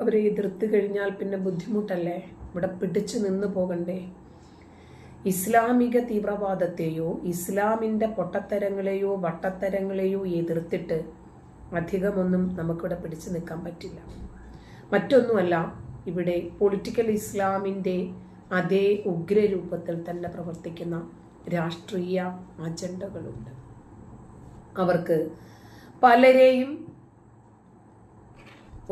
അവരെ എതിർത്ത് കഴിഞ്ഞാൽ പിന്നെ ബുദ്ധിമുട്ടല്ലേ? ഇവിടെ പിടിച്ചു നിന്ന് പോകണ്ടേ? ഇസ്ലാമിക തീവ്രവാദത്തെയോ ഇസ്ലാമിന്റെ പൊട്ടത്തരങ്ങളെയോ വട്ടത്തരങ്ങളെയോ എതിർത്തിട്ട് അധികമൊന്നും നമുക്കിവിടെ പിടിച്ചു നിൽക്കാൻ പറ്റില്ല. മറ്റൊന്നുമല്ല ഇവിടെ പൊളിറ്റിക്കൽ ഇസ്ലാമിന്റെ അതേ ഉഗ്രരൂപത്തിൽ തന്നെ പ്രവർത്തിക്കുന്ന രാഷ്ട്രീയ അജണ്ടകളുണ്ട്. അവർക്ക് പലരെയും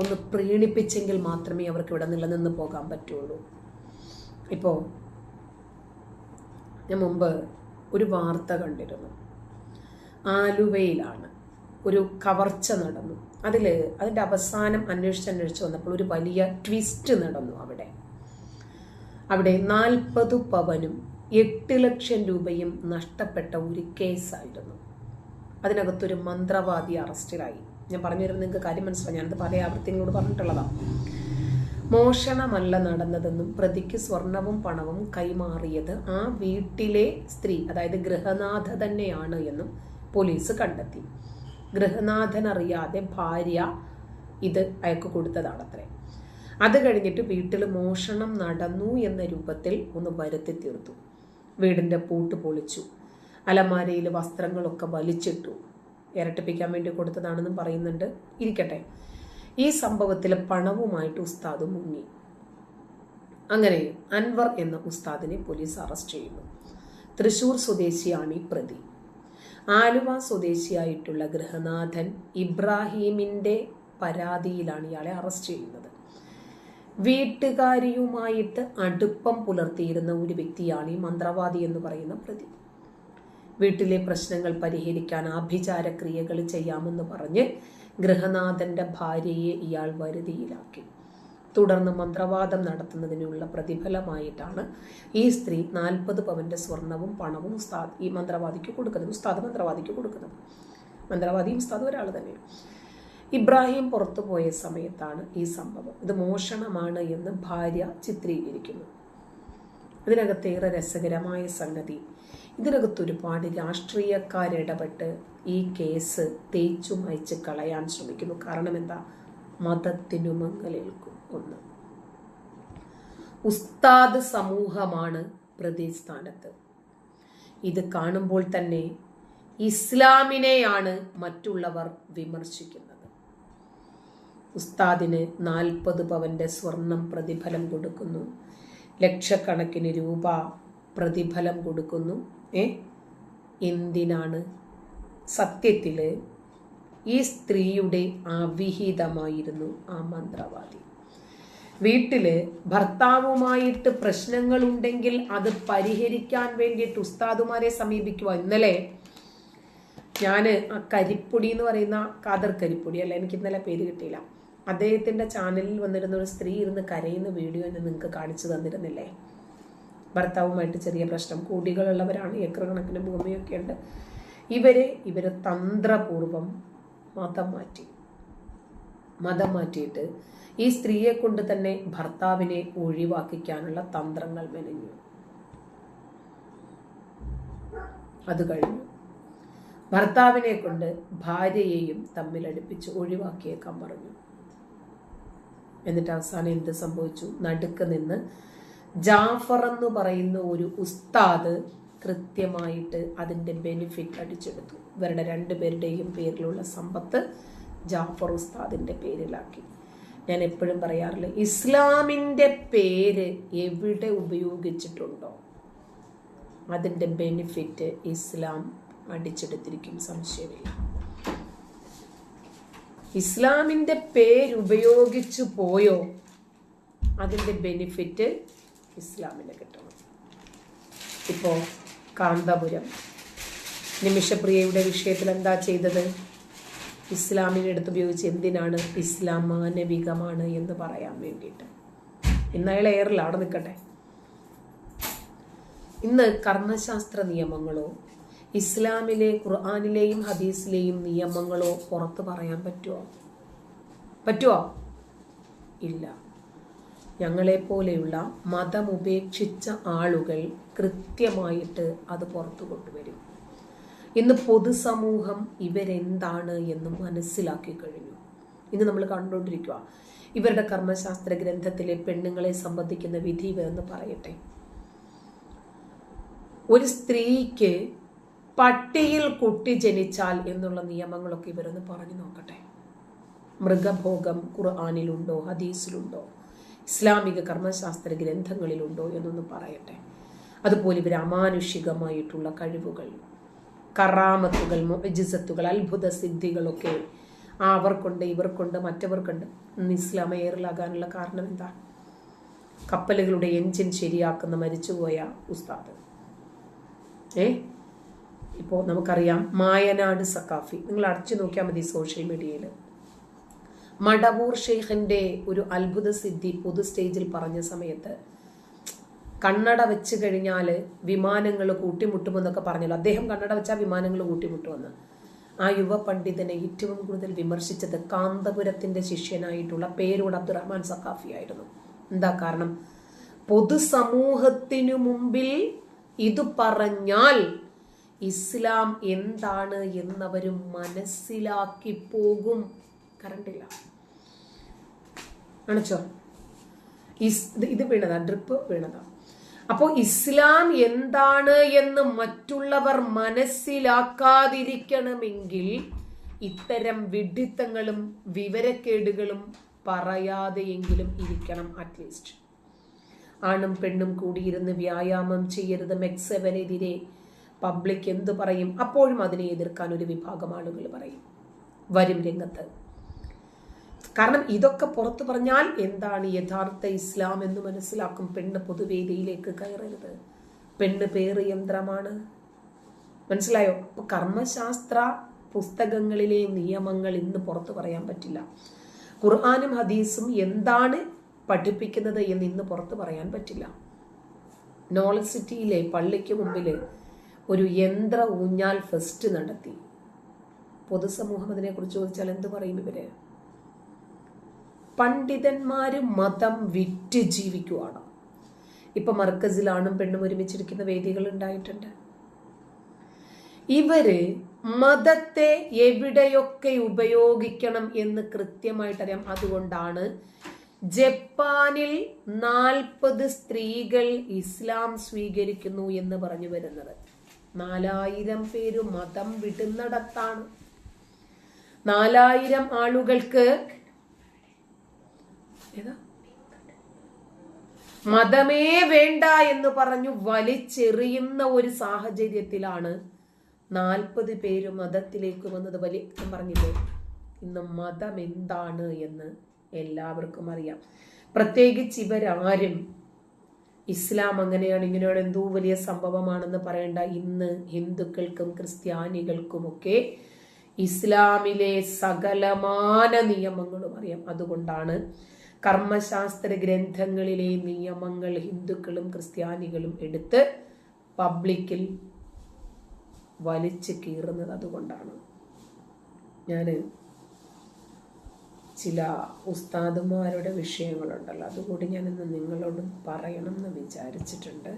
ഒന്ന് പ്രീണിപ്പിച്ചെങ്കിൽ മാത്രമേ അവർക്ക് ഇവിടെ നിലനിന്ന് പോകാൻ പറ്റുള്ളൂ. ഇപ്പോൾ ഞാൻ മുമ്പ് ഒരു വാർത്ത കണ്ടിരുന്നു. ആലുവയിലാണ് ഒരു കവർച്ച നടന്നു. അതിൽ അതിന്റെ അവസാനം അന്വേഷിച്ച് അന്വേഷിച്ച് വന്നപ്പോൾ ഒരു വലിയ ട്വിസ്റ്റ് നടന്നു അവിടെ. അവിടെ നാൽപ്പത് പവനും എട്ട് ലക്ഷം രൂപയും നഷ്ടപ്പെട്ട ഒരു കേസായിരുന്നു അതിനകത്തൊരു മന്ത്രവാദി അറസ്റ്റിലായി ഞാൻ പറഞ്ഞു തരുന്നത് നിങ്ങൾക്ക് കാര്യം മനസ്സിലായി. ഞാനത് പല ആവൃത്തികളോട് പറഞ്ഞിട്ടുള്ളതാണ് മോഷണമല്ല നടന്നതെന്നും പ്രതിക്ക് സ്വർണവും പണവും കൈമാറിയത് ആ വീട്ടിലെ സ്ത്രീ അതായത് ഗൃഹനാഥ തന്നെയാണ് എന്നും പോലീസ് കണ്ടെത്തി. ഗൃഹനാഥൻ അറിയാതെ ഭാര്യ ഇത് അയക്ക് കൊടുത്തതാണത്രേ. അത് കഴിഞ്ഞിട്ട് വീട്ടിൽ മോഷണം നടന്നു എന്ന രൂപത്തിൽ ഒന്ന് വരുത്തി തീർത്തു. വീടിന്റെ പൂട്ട് പൊളിച്ചു. അലമാരയിൽ വസ്ത്രങ്ങളൊക്കെ വലിച്ചിട്ടു. ഇരട്ടിപ്പിക്കാൻ വേണ്ടി കൊടുത്തതാണെന്നും പറയുന്നുണ്ട്. ഇരിക്കട്ടെ. ഈ സംഭവത്തിൽ പണവുമായിട്ട് ഉസ്താദ് മുങ്ങി. അങ്ങനെ അൻവർ എന്ന ഉസ്താദിനെ പോലീസ് അറസ്റ്റ് ചെയ്യുന്നു. തൃശൂർ സ്വദേശിയാണ് ഈ പ്രതി. ആലുവ സ്വദേശിയായിട്ടുള്ള ഗൃഹനാഥൻ ഇബ്രാഹീമിന്റെ പരാതിയിലാണ് ഇയാളെ അറസ്റ്റ് ചെയ്യുന്നത്. വീട്ടുകാരിയുമായിട്ട് അടുപ്പം പുലർത്തിയിരുന്ന ഒരു വ്യക്തിയാണ് ഈ മന്ത്രവാദി എന്ന് പറയുന്ന പ്രതി. വീട്ടിലെ പ്രശ്നങ്ങൾ പരിഹരിക്കാൻ ആഭിചാരക്രിയകൾ ചെയ്യാമെന്ന് പറഞ്ഞ് ഗൃഹനാഥന്റെ ഭാര്യയെ ഇയാൾ വരുതിയിലാക്കി. തുടർന്ന് മന്ത്രവാദം നടത്തുന്നതിനുള്ള പ്രതിഫലമായിട്ടാണ് ഈ സ്ത്രീ നാൽപ്പത് പവന്റെ സ്വർണവും പണവും ഉസ്താദ് ഈ മന്ത്രവാദിക്ക് കൊടുക്കുന്നത്. ഉസ്താദ് മന്ത്രവാദിക്ക് കൊടുക്കുന്നത്. മന്ത്രവാദിയും ഉസ്താദ് ഒരാൾ തന്നെയാണ്. ഇബ്രാഹിം പുറത്തു പോയ സമയത്താണ് ഈ സംഭവം. ഇത് മോഷണമാണ് എന്ന് ഭാര്യ ചിത്രീകരിക്കുന്നു. ഇതിനകത്തേറെ രസകരമായ സംഗതി ഇതിനകത്ത് ഒരുപാട് രാഷ്ട്രീയക്കാരിടപെട്ട് ഈ കേസ് തേച്ചു മയച്ച് കളയാൻ ശ്രമിക്കുന്നു. കാരണം എന്താ മതത്തിനു മങ്ങലേൽക്കും ഒന്ന്. ഉസ്താദ് സമൂഹമാണ് പ്രതിസ്ഥാനത്ത്. ഇത് കാണുമ്പോൾ തന്നെ ഇസ്ലാമിനെയാണ് മറ്റുള്ളവർ വിമർശിക്കുന്നത്. ഉസ്താദിന് നാൽപ്പത് പവന്റെ സ്വർണം പ്രതിഫലം കൊടുക്കുന്നു. ലക്ഷക്കണക്കിന് രൂപ പ്രതിഫലം കൊടുക്കുന്നു. ഏ? എന്തിനാണ്? സത്യത്തിൽ ഈ സ്ത്രീയുടെ അവിഹിതമായിരുന്നു ആ മന്ത്രവാദി. വീട്ടിൽ ഭർത്താവുമായിട്ട് പ്രശ്നങ്ങളുണ്ടെങ്കിൽ അത് പരിഹരിക്കാൻ വേണ്ടിയിട്ട് ഉസ്താദുമാരെ സമീപിക്കുക ഇന്നലെ ഞാൻ ആ കരിപ്പൊടി എന്ന് പറയുന്ന കാദർ കരിപ്പൊടി അല്ല എനിക്ക് ഇന്നലെ പേര് കിട്ടിയില്ല. അദ്ദേഹത്തിന്റെ ചാനലിൽ വന്നിരുന്ന ഒരു സ്ത്രീ ഇരുന്ന് കരയുന്ന വീഡിയോ എന്ന് നിങ്ങൾക്ക് കാണിച്ചു തന്നിരുന്നില്ലേ? ഭർത്താവുമായിട്ട് ചെറിയ പ്രശ്നം. കൂടികളുള്ളവരാണ് ഏക്കർ കണക്കിന് ഭൂമിയൊക്കെ ഉണ്ട്. ഇവരെ ഇവർ തന്ത്രപൂർവം മതം മാറ്റി. മതം മാറ്റിയിട്ട് ഈ സ്ത്രീയെ കൊണ്ട് തന്നെ ഭർത്താവിനെ ഒഴിവാക്കിക്കാനുള്ള തന്ത്രങ്ങൾ മെനഞ്ഞു. അത് കഴിഞ്ഞു. ഭർത്താവിനെ കൊണ്ട് ഭാര്യയെയും തമ്മിലടുപ്പിച്ച് ഒഴിവാക്കിയേക്കാൻ പറഞ്ഞു. എന്നിട്ട് അവസാനം എന്ത് സംഭവിച്ചു? നടുക്ക് നിന്ന് ജാഫർ എന്ന് പറയുന്ന ഒരു ഉസ്താദ് കൃത്യമായിട്ട് അതിന്റെ ബെനിഫിറ്റ് അടിച്ചെടുത്തു. ഇവരുടെ രണ്ടുപേരുടെയും പേരിലുള്ള സമ്പത്ത് ജാഫർ ഉസ്താദിന്റെ പേരിലാക്കി. ഞാൻ എപ്പോഴും പറയാറില്ല ഇസ്ലാമിന്റെ പേര് എവിടെ ഉപയോഗിച്ചിട്ടുണ്ടോ അതിന്റെ ബെനിഫിറ്റ് ഇസ്ലാം അടിച്ചെടുത്തിരിക്കും സംശയമില്ല. ഇസ്ലാമിന്റെ പേരുപയോഗിച്ചു പോയോ അതിന്റെ ബെനിഫിറ്റ് ഇസ്ലാമിന് കിട്ടണം. ഇപ്പോൾ കാന്തപുരം നിമിഷപ്രിയയുടെ വിഷയത്തിൽ എന്താ ചെയ്തത്? ഇസ്ലാമിനെ എടുത്ത് ഉപയോഗിച്ച് എന്തിനാണ് ഇസ്ലാം മാനവികമാണ് എന്ന് പറയാൻ വേണ്ടിയിട്ട്. ഇന്ന് അയാൾ എയറിൽ അവിടെ നിൽക്കട്ടെ. ഇന്ന് കർമ്മശാസ്ത്ര നിയമങ്ങളോ ഇസ്ലാമിലെ ഖുർആാനിലെയും ഹദീസിലെയും നിയമങ്ങളോ പുറത്ത് പറയാൻ പറ്റുമോ പറ്റുമോ ഇല്ല. ഞങ്ങളെപ്പോലെയുള്ള മതമുപേക്ഷിച്ച ആളുകൾ കൃത്യമായിട്ട് അത് പുറത്തു കൊണ്ടുവരും. ഇന്ന് പൊതുസമൂഹം ഇവരെന്താണ് എന്ന് മനസ്സിലാക്കി കഴിഞ്ഞു. ഇന്ന് നമ്മൾ കണ്ടുകൊണ്ടിരിക്കുക ഇവരുടെ കർമ്മശാസ്ത്ര ഗ്രന്ഥത്തിലെ പെണ്ണുങ്ങളെ സംബന്ധിക്കുന്ന വിധി ഇവരെന്ന് പറയട്ടെ. ഒരു സ്ത്രീക്ക് പട്ടിയിൽ കുട്ടി ജനിച്ചാൽ എന്നുള്ള നിയമങ്ങളൊക്കെ ഇവരൊന്ന് പറഞ്ഞു നോക്കട്ടെ. മൃഗഭോഗം ഖുർആാനിലുണ്ടോ ഹദീസിലുണ്ടോ? ഇസ്ലാമിക കർമ്മശാസ്ത്ര ഗ്രന്ഥങ്ങളിലുണ്ടോ എന്നൊന്ന് പറയട്ടെ. അതുപോലെ ഇവർ അമാനുഷികമായിട്ടുള്ള കഴിവുകൾ കറാമത്തുകൾ മൊജിസത്തുകൾ അത്ഭുത സിദ്ധികളൊക്കെ ആ അവർക്കുണ്ട് ഇവർക്കുണ്ട് മറ്റവർക്കുണ്ട് ഇന്ന് ഇസ്ലാം എയറിലാകാനുള്ള കാരണം എന്താ? കപ്പലുകളുടെ എൻജിൻ ശരിയാക്കുന്ന മരിച്ചുപോയ ഉസ്താദ്. ഏ? ഇപ്പോൾ നമുക്കറിയാം മായനാട് സക്കാഫി നിങ്ങൾ അടച്ചു നോക്കിയാൽ മതി സോഷ്യൽ മീഡിയയിൽ. മടവൂർ ഷെയ്ഖിന്റെ ഒരു അത്ഭുത സിദ്ധി പൊതു സ്റ്റേജിൽ പറഞ്ഞ സമയത്ത് കണ്ണട വെച്ച് കഴിഞ്ഞാൽ വിമാനങ്ങൾ കൂട്ടിമുട്ടുമെന്നൊക്കെ പറഞ്ഞല്ലോ. അദ്ദേഹം കണ്ണട വെച്ചാൽ വിമാനങ്ങൾ കൂട്ടിമുട്ടുമെന്ന്. ആ യുവ പണ്ഡിതനെ ഏറ്റവും കൂടുതൽ വിമർശിച്ചത് കാന്തപുരത്തിന്റെ ശിഷ്യനായിട്ടുള്ള പേരൂട് അബ്ദുറഹ്മാൻ സഖാഫി ആയിരുന്നു. എന്താ കാരണം? പൊതുസമൂഹത്തിനു മുമ്പിൽ ഇത് പറഞ്ഞാൽ ഇസ്ലാം എന്താണ് എന്നവരും മനസ്സിലാക്കി പോകും. കറണ്ടില്ല. അണച്ചോ ഇത് വീണതാ ഡ്രിപ്പ് വീണതാ. അപ്പോൾ ഇസ്ലാം എന്താണ് എന്ന് മറ്റുള്ളവർ മനസ്സിലാക്കാതിരിക്കണമെങ്കിൽ ഇത്തരം വിഡിത്തങ്ങളും വിവരക്കേടുകളും പറയാതെയെങ്കിലും ഇരിക്കണം അറ്റ്ലീസ്റ്റ് ആണും പെണ്ണും കൂടിയിരുന്ന് വ്യായാമം ചെയ്യരുത് മെക്സവനെതിരെ. പബ്ലിക് എന്തു പറയും? അപ്പോഴും അതിനെ എതിർക്കാൻ ഒരു വിഭാഗം ആളുകൾ പറയും. വരും രംഗത്ത്. കാരണം ഇതൊക്കെ പുറത്തു പറഞ്ഞാൽ എന്താണ് യഥാർത്ഥ ഇസ്ലാം എന്ന് മനസ്സിലാക്കും. പെണ്ണ് പൊതുവേദിയിലേക്ക് കയറരുത്. പെണ്ണ് പേറ് യന്ത്രമാണ് മനസ്സിലായോ? അപ്പൊ കർമ്മശാസ്ത്ര പുസ്തകങ്ങളിലെ നിയമങ്ങൾ ഇന്ന് പുറത്തു പറയാൻ പറ്റില്ല. ഖുർആാനും ഹദീസും എന്താണ് പഠിപ്പിക്കുന്നത് എന്ന് ഇന്ന് പുറത്തു പറയാൻ പറ്റില്ല. നോളജ് സിറ്റിയിലെ പള്ളിക്ക് മുമ്പിൽ ഒരു യന്ത്ര ഊഞ്ഞാൽ ഫെസ്റ്റ് നടത്തി. പൊതുസമൂഹം അതിനെക്കുറിച്ച് ചോദിച്ചാൽ എന്ത് പറയും ഇവർ? പണ്ഡിതന്മാര് മതം വിറ്റ് ജീവിക്കുവാണ്. ഇപ്പൊ മർക്കസിലാണും പെണ്ണും ഒരുമിച്ചിരിക്കുന്ന വേദികൾ ഉണ്ടായിട്ടുണ്ട്. ഇവർ മതത്തെ എവിടെയൊക്കെ ഉപയോഗിക്കണം എന്ന് കൃത്യമായിട്ട് അറിയാം അതുകൊണ്ടാണ് ജപ്പാനിൽ നാൽപ്പത് സ്ത്രീകൾ ഇസ്ലാം സ്വീകരിക്കുന്നു എന്ന് പറഞ്ഞു വരുന്നത്. നാലായിരം പേര് മതം വിടുന്നിടത്താണ്. നാലായിരം ആളുകൾക്ക് മതമേ വേണ്ട എന്ന് പറഞ്ഞു വലിച്ചെറിയുന്ന ഒരു സാഹചര്യത്തിലാണ് നാൽപ്പത് പേര് മതത്തിലേക്ക് വന്നത്. വലിയ പറഞ്ഞില്ലേ? ഇന്ന് മതം എന്താണ് എന്ന് എല്ലാവർക്കും അറിയാം. പ്രത്യേകിച്ച് ഇവരാരും ഇസ്ലാം അങ്ങനെയാണ് ഇങ്ങനെയാണ് എന്തോ വലിയ സംഭവമാണെന്ന് പറയേണ്ട. ഇന്ന് ഹിന്ദുക്കൾക്കും ക്രിസ്ത്യാനികൾക്കുമൊക്കെ ഇസ്ലാമിലെ സകലമാന നിയമങ്ങളും അറിയാം. അതുകൊണ്ടാണ് കർമ്മശാസ്ത്ര ഗ്രന്ഥങ്ങളിലെ നിയമങ്ങൾ ഹിന്ദുക്കളും ക്രിസ്ത്യാനികളും എടുത്ത് പബ്ലിക്കിൽ വലിച്ചു കീറുന്നത് അതുകൊണ്ടാണ്. ഞാൻ ചില ഉസ്താദുമാരുടെ വിഷയങ്ങളുണ്ടല്ലോ അതുകൂടി ഞാനിന്ന് നിങ്ങളോട് പറയണം എന്ന് വിചാരിച്ചിട്ടുണ്ട്.